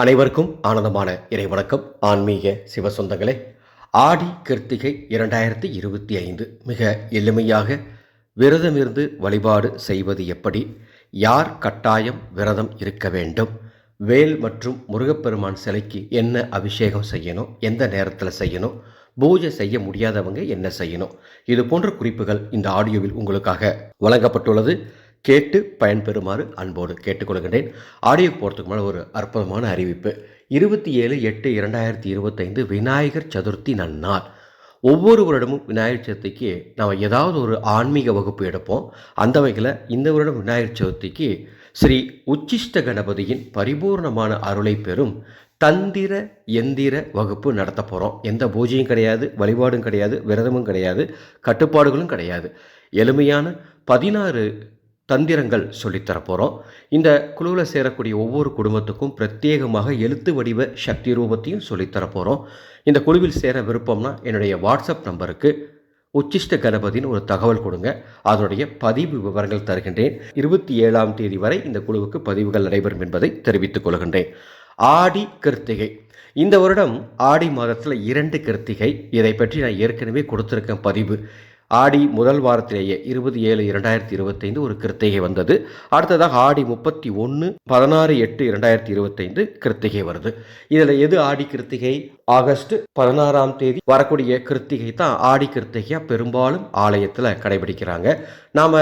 அனைவருக்கும் ஆனந்தமான இறைவணக்கம் ஆன்மீக சிவ சொந்தங்களே ஆடி கிருத்திகை இரண்டாயிரத்தி இருபத்தி ஐந்து. மிக எளிமையாக விரதமிருந்து வழிபாடு செய்வது எப்படி? யார் கட்டாயம் விரதம் இருக்க வேண்டும்? வேல் மற்றும் முருகப்பெருமான் சிலைக்கு என்ன அபிஷேகம் செய்யணும்? எந்த நேரத்தில் செய்யணும்? பூஜை செய்ய முடியாதவங்க என்ன செய்யணும்? இது போன்ற குறிப்புகள் இந்த ஆடியோவில் உங்களுக்காக வழங்கப்பட்டுள்ளது. கேட்டு பயன்பெறுமாறு அன்போடு கேட்டுக்கொள்கின்றேன். ஆடியோ போகிறதுக்கு மேலே ஒரு அற்புதமான அறிவிப்பு. இருபத்தி ஏழு எட்டு இரண்டாயிரத்தி இருபத்தைந்து விநாயகர் சதுர்த்தி நன்னாள். ஒவ்வொரு வருடமும் விநாயகர் சதுர்த்திக்கு நாம் ஏதாவது ஒரு ஆன்மீக வகுப்பு எடுப்போம். அந்த வகையில் இந்த வருடம் விநாயகர் சதுர்த்திக்கு ஸ்ரீ உச்சிஷ்ட கணபதியின் பரிபூர்ணமான அருளை பெறும் தந்திர எந்திர வகுப்பு நடத்த போகிறோம் எந்த பூஜையும் கிடையாது வழிபாடும் கிடையாது விரதமும் கிடையாது கட்டுப்பாடுகளும் கிடையாது. எளிமையான பதினாறு தந்திரங்கள் சொல்லித்தர போகிறோம் இந்த குழுவில் சேரக்கூடிய ஒவ்வொரு குடும்பத்துக்கும் பிரத்யேகமாக எழுத்து வடிவ சக்தி ரூபத்தையும் சொல்லித்தரப் போகிறோம் இந்த குழுவில் சேர விருப்பம்னா என்னுடைய வாட்ஸ்அப் நம்பருக்கு உச்சிஷ்ட கணபதினு ஒரு தகவல் கொடுங்க. அதனுடைய பதிவு விவரங்கள் தருகின்றேன். இருபத்தி ஏழாம் தேதி வரை இந்த குழுவுக்கு பதிவுகள் நடைபெறும் என்பதை தெரிவித்துக் கொள்கின்றேன். ஆடி கிருத்திகை. இந்த வருடம் ஆடி மாதத்தில் இரண்டு கிருத்திகை. இதை பற்றி நான் ஏற்கனவே கொடுத்துருக்கேன் பதிவு. ஆடி முதல் வாரத்திலேயே இருபது ஏழு இரண்டாயிரத்தி இருபத்தைந்து ஒரு கிருத்திகை வந்தது. அடுத்ததாக ஆடி முப்பத்தி ஒன்று பதினாறு எட்டு இரண்டாயிரத்தி இருபத்தைந்து கிருத்திகை வருது. இதில் எது ஆடி கிருத்திகை? ஆகஸ்ட் பதினாறாம் தேதி வரக்கூடிய கிருத்திகை தான் ஆடி கிருத்திகையாக பெரும்பாலும் ஆலயத்தில் கடைபிடிக்கிறாங்க. நாம்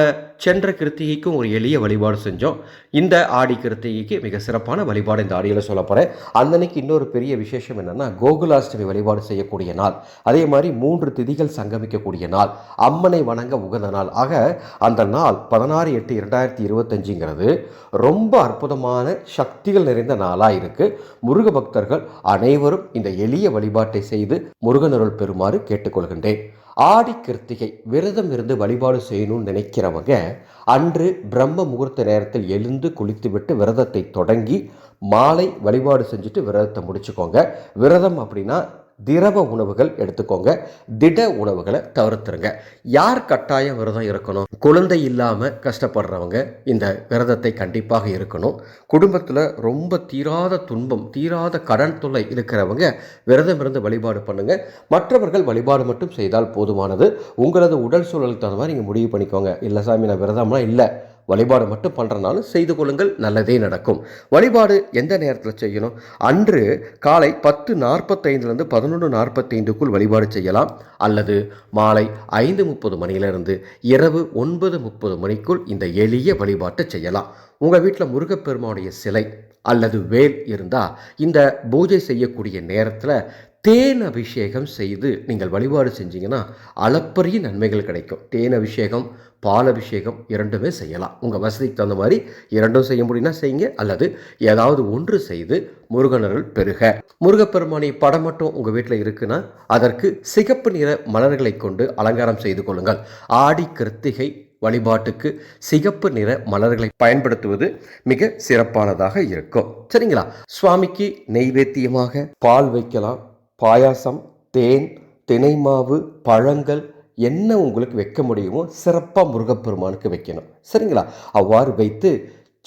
சென்ற கிருத்திகைக்கும் ஒரு எளிய வழிபாடு செஞ்சோம். இந்த ஆடி கிருத்திகைக்கு மிக சிறப்பான வழிபாடு இந்த ஆடியில் சொல்ல போகிறேன் அந்தன்னைக்கு இன்னொரு பெரிய விசேஷம் என்னென்னா கோகுலாஷ்டமி வழிபாடு செய்யக்கூடிய நாள். அதே மாதிரி மூன்று திதிகள் சங்கமிக்கக்கூடிய நாள். அம்மனை வணங்க உகந்த நாள். ஆக அந்த நாள் பதினாறு எட்டு இரண்டாயிரத்தி இருபத்தஞ்சுங்கிறது ரொம்ப அற்புதமான சக்திகள் நிறைந்த நாளாக இருக்குது முருக பக்தர்கள் அனைவரும் இந்த எளிய வழிபாட்டை செய்து முருகனருள் பெறுமாறு கேட்டுக்கொள்கின்றேன். ஆடி கிருத்திகை விரதம் இருந்து வழிபாடு செய்யணும்னு நினைக்கிறவங்க அன்று பிரம்ம முகூர்த்த நேரத்தில் எழுந்து குளித்துவிட்டு விரதத்தை தொடங்கி மாலை வழிபாடு செஞ்சுட்டு விரதத்தை முடிச்சுக்கோங்க. விரதம் அப்படின்னா திரவ உணவுகள் எடுத்துக்கோங்க. திட உணவுகளை தவிர்த்துருங்க. யார் கட்டாய விரதம் இருக்கணும்? குழந்தை இல்லாமல் கஷ்டப்படுறவங்க இந்த விரதத்தை கண்டிப்பாக இருக்கணும். குடும்பத்தில் ரொம்ப தீராத துன்பம் தீராத கடன் தொல்லை இருக்கிறவங்க விரதம் இருந்து வழிபாடு பண்ணுங்க. மற்றவர்கள் வழிபாடு மட்டும் செய்தால் போதுமானது. உங்களது உடல் சூழலுக்கு தகுந்த மாதிரி நீங்கள் முடிவு பண்ணிக்கோங்க. இல்லை சாமி நான் விரதம்லாம் இல்லை. வழிபாடு மட்டும் பண்ணுறனாலும் செய்து கொள்ளுங்கள் நல்லதே நடக்கும். வழிபாடு எந்த நேரத்தில் செய்யணும்? அன்று காலை பத்து நாற்பத்தைந்துலேருந்து பதினொன்று நாற்பத்தைந்துக்குள் வழிபாடு செய்யலாம். அல்லது மாலை ஐந்து முப்பது மணியிலிருந்து இரவு ஒன்பது முப்பது மணிக்குள் இந்த எளிய வழிபாட்டை செய்யலாம். உங்கள் வீட்டில் முருகப்பெருமானுடைய சிலை அல்லது வேல் இருந்தால் இந்த பூஜை செய்யக்கூடிய நேரத்தில் தேன் அபிஷேகம் செய்து நீங்கள் வழிபாடு செஞ்சீங்கன்னா அளப்பரிய நன்மைகள் கிடைக்கும். தேன் அபிஷேகம் பால் அபிஷேகம் இரண்டுமே செய்யலாம். உங்கள் வசதிக்கு தகுந்த மாதிரி இரண்டும் செய்ய முடியும்னா செய்யுங்க. அல்லது ஏதாவது ஒன்று செய்து முருகனருள் பெருக. முருகப்பெருமானி படம் மட்டும் உங்கள் வீட்டில் இருக்குன்னா அதற்கு சிகப்பு நிற மலர்களை கொண்டு அலங்காரம் செய்து கொள்ளுங்கள். ஆடி கிருத்திகை வழிபாட்டுக்கு சிகப்பு நிற மலர்களை பயன்படுத்துவது மிக சிறப்பானதாக இருக்கும். சரிங்களா? சுவாமிக்கு நெய்வேத்தியமாக பால் வைக்கலாம். பாயாசம் தேன் தினைமாவு பழங்கள் என்ன உங்களுக்கு வைக்க முடியுமோ சிறப்பாக முருகப்பெருமானுக்கு வைக்கணும். சரிங்களா? அவ்வாறு வைத்து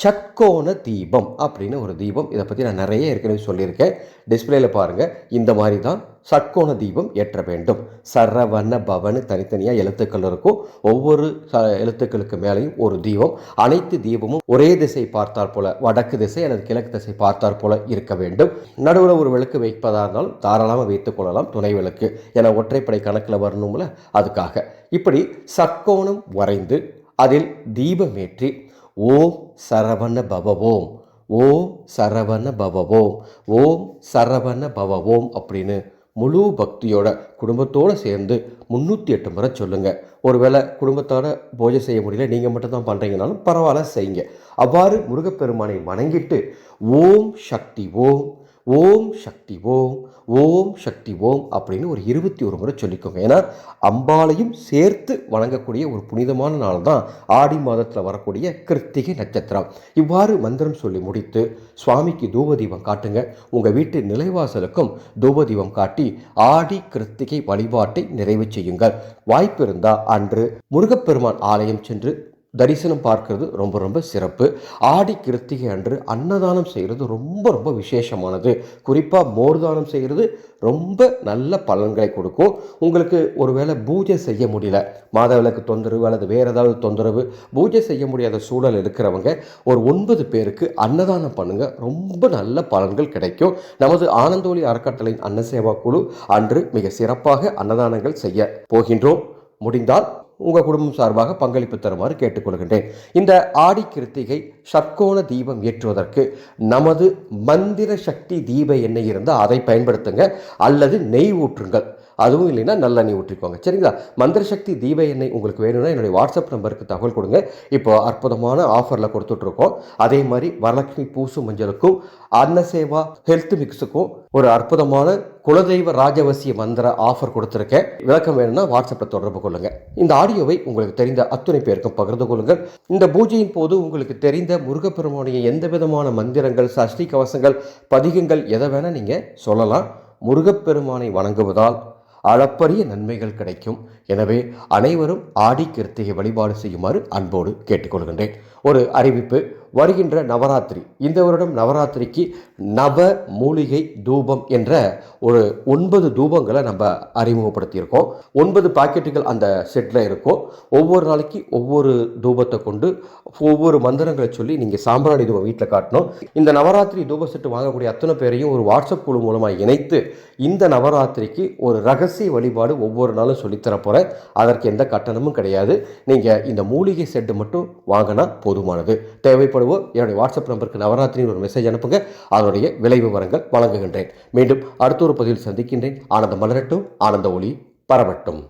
சட்கோண தீபம் அப்படின்னு ஒரு தீபம். இதை பற்றி நான் நிறைய ஏற்கனவே சொல்லியிருக்கேன். டிஸ்பிளேல பாருங்கள் இந்த மாதிரி தான் சட்கோண தீபம் ஏற்ற வேண்டும். சரவண பவனு தனித்தனியாக எழுத்துக்கள் இருக்கும். ஒவ்வொரு ச எழுத்துக்களுக்கு மேலேயும் ஒரு தீபம். அனைத்து தீபமும் ஒரே திசை பார்த்தால் போல வடக்கு திசை அல்லது கிழக்கு திசை பார்த்தால் போல இருக்க வேண்டும். நடுவில் ஒரு விளக்கு வைப்பதாக இருந்தாலும் தாராளமாக வைத்துக் கொள்ளலாம். துணை விளக்கு. என ஒற்றைப்படை கணக்கில் வரணும்ல அதுக்காக. இப்படி சட்கோணம் வரைந்து அதில் தீபமேற்றி ஓம் சரவண பவவோம். ஓம் சரவண பவவோம். ஓம் சரவண பவவோம் அப்படின்னு முழு பக்தியோட குடும்பத்தோடு சேர்ந்து முந்நூற்றி எட்டு முறை சொல்லுங்கள் ஒருவேளை குடும்பத்தோட பூஜை செய்ய முடியல நீங்கள் மட்டும்தான் பண்ணுறீங்கனாலும் பரவாயில்ல செய்யுங்க. அவ்வாறு முருகப்பெருமானை வணங்கிட்டு ஓம் சக்தி ஓம் ஓம் சக்தி ஓம் ஓம் சக்தி ஓம் அப்படின்னு ஒரு இருபத்தி ஒரு முறை சொல்லிக்கோங்க. ஏன்னா அம்பாளையும் சேர்த்து வணங்கக்கூடிய ஒரு புனிதமான நாள் தான் ஆடி மாதத்தில் வரக்கூடிய கிருத்திகை நட்சத்திரம். இவ்வாறு மந்திரம் சொல்லி முடித்து சுவாமிக்கு தூபதீபம் காட்டுங்க. உங்கள் வீட்டு நிலைவாசலுக்கும் தூபதீபம் காட்டி ஆடி கிருத்திகை வழிபாட்டை நிறைவு செய்யுங்கள். வாய்ப்பு இருந்தால் அன்று முருகப்பெருமான் ஆலயம் சென்று தரிசனம் பார்க்கறது ரொம்ப ரொம்ப சிறப்பு. ஆடி கிருத்திகை அன்று அன்னதானம் செய்கிறது ரொம்ப ரொம்ப விசேஷமானது. குறிப்பாக மோர்தானம் செய்கிறது ரொம்ப நல்ல பலன்களை கொடுக்கும். உங்களுக்கு ஒருவேளை பூஜை செய்ய முடியல. மாதவிளக்கு தொந்தரவு அல்லது வேறு ஏதாவது தொந்தரவு பூஜை செய்ய முடியாத சூழல் இருக்கிறவங்க ஒரு ஒன்பது பேருக்கு அன்னதானம் பண்ணுங்க. ரொம்ப நல்ல பலன்கள் கிடைக்கும். நமது ஆனந்தோலி அறக்கட்டளையின் அன்னசேவா குழு அன்று மிக சிறப்பாக அன்னதானங்கள் செய்ய போகின்றோம். முடிந்தால் உங்கள் குடும்பம் சார்பாக பங்களிப்பு தருமாறு கேட்டுக்கொள்கின்றேன். இந்த ஆடி கிருத்திகை ஷட்கோண தீபம் ஏற்றுவதற்கு நமது மந்திர சக்தி தீப எண்ணெய் இருந்தால் அதை பயன்படுத்துங்க. அல்லது நெய் ஊற்றுங்கள். அதுவும் இல்லைன்னா நல்லெண்ணெய் ஊற்றிக்கோங்க. சரிங்களா? மந்திர சக்தி தீப எண்ணெய் உங்களுக்கு வேணும்னா என்னுடைய வாட்ஸ்அப் நம்பருக்கு தகவல் கொடுங்க. இப்போ அற்புதமான ஆஃபரில் கொடுத்துட்ருக்கோம். அதே மாதிரி வரலட்சுமி பூசு மஞ்சளுக்கும் அன்னசேவா ஹெல்த் மிக்ஸுக்கும் ஒரு அற்புதமான குலதெய்வ ராஜவசிய மந்திர ஆஃபர் கொடுத்துருக்கேன். விளக்கம் வேணும்னா வாட்ஸ்அப்பில் தொடர்பு கொள்ளுங்கள் இந்த ஆடியோவை உங்களுக்கு தெரிந்த அத்துணை பேருக்கும் பகிர்ந்து கொள்ளுங்கள். இந்த பூஜையின் போது உங்களுக்கு தெரிந்த முருகப்பெருமானுடைய எந்த விதமான மந்திரங்கள் சஷ்டி கவசங்கள் பதிகங்கள் எதை வேணால் நீங்கள் சொல்லலாம். முருகப்பெருமானை வணங்குவதால் அளப்பரிய நன்மைகள் கிடைக்கும். எனவே அனைவரும் ஆடி கிருத்திகை வழிபாடு செய்யுமாறு அன்போடு கேட்டுக்கொள்கின்றேன். ஒரு அறிவிப்பு வருகின்ற நவராத்திரி இந்த வருடம் நவராத்திரிக்கு நவ மூலிகை தூபம் என்ற ஒரு ஒன்பது தூபங்களை நம்ம அறிமுகப்படுத்தியிருக்கோம். ஒன்பது பாக்கெட்டுகள் அந்த செட்டில் இருக்கும். ஒவ்வொரு நாளைக்கு ஒவ்வொரு தூபத்தை கொண்டு ஒவ்வொரு மந்திரங்களை சொல்லி நீங்கள் சாம்பிராணி தூபம் வீட்டில் காட்டணும். இந்த நவராத்திரி தூப செட்டு வாங்கக்கூடிய அத்தனை பேரையும் ஒரு வாட்ஸ்அப் குழு மூலமாக இணைத்து இந்த நவராத்திரிக்கு ஒரு ரகசிய வழிபாடு ஒவ்வொரு நாளும் சொல்லித்தர போகிறேன் அதற்கு எந்த கட்டணமும் கிடையாது. நீங்கள் இந்த மூலிகை செட்டு மட்டும் வாங்கினா போதுமானது. தேவைப்படுவோம் என்னுடைய வாட்ஸ்அப் நம்பருக்கு நவராத்திரின்னு ஒரு மெசேஜ் அனுப்புங்க. அதனுடைய விலை விவரங்கள் வழங்குகின்றேன். மீண்டும் அடுத்த ஒரு பதிவில் சந்திக்கின்றேன். ஆனந்த மலரட்டும் ஆனந்த ஒளி பரவட்டும்.